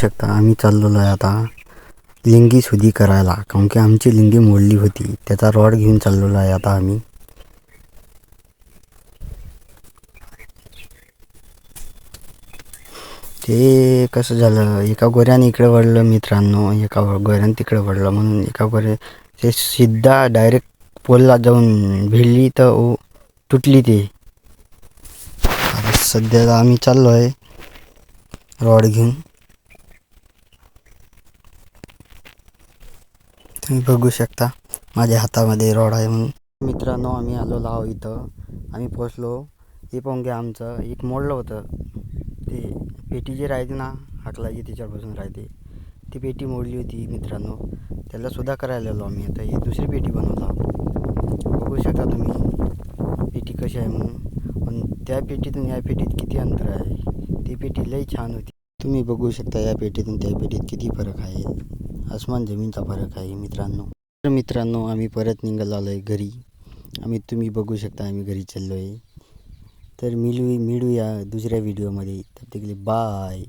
शकता. आम्ही चाललेलो आहे आता लिंगी सुधी करायला. कारण की आमची लिंगी मोडली होती. त्याचा रॉड घेऊन चाललेलो आहे आता आम्ही. ते कसं झालं? एका गोऱ्याने इकडे वळलं मित्रांनो. एका गोऱ्याने तिकडे वळलं. म्हणून एका गोऱ्या ते सिद्धा डायरेक्ट पोलला जाऊन भिडली तर ओ तुटली ते. आता सध्या आम्ही चाललो आहे रॉड घेऊन. तुम्ही बघू शकता. माझ्या हातामध्ये रॉड आहे म्हणून. मित्रांनो आम्ही आलो लाव इथं. आम्ही पोचलो हे पोंगे आमचं. एक मोडलं होतं. ते पेटी जे राहते ना हाकलायची त्याच्यावर बसून राहते. ती पेटी मोडली होती मित्रांनो. त्याला सुद्धा करायला आलो आम्ही. आता ही दुसरी पेटी बनवला बघू शकता तुम्ही. पेटी कशी आहे म्हणून. पण त्या पेटीतून या पेटीत किती अंतर आहे? ती पेटी लई छान होती. तुम्ही बघू शकता या पेटीतून त्या पेटीत किती फरक आहे. आसमान जमीनचा फरक आहे मित्रांनो. तर मित्रांनो आम्ही परत निघालो आलो आहे घरी. आम्ही तुम्ही बघू शकता आम्ही घरी चाललो आहे तर मिळू मिळूया दुसऱ्या व्हिडिओमध्ये तर तिकडे बाय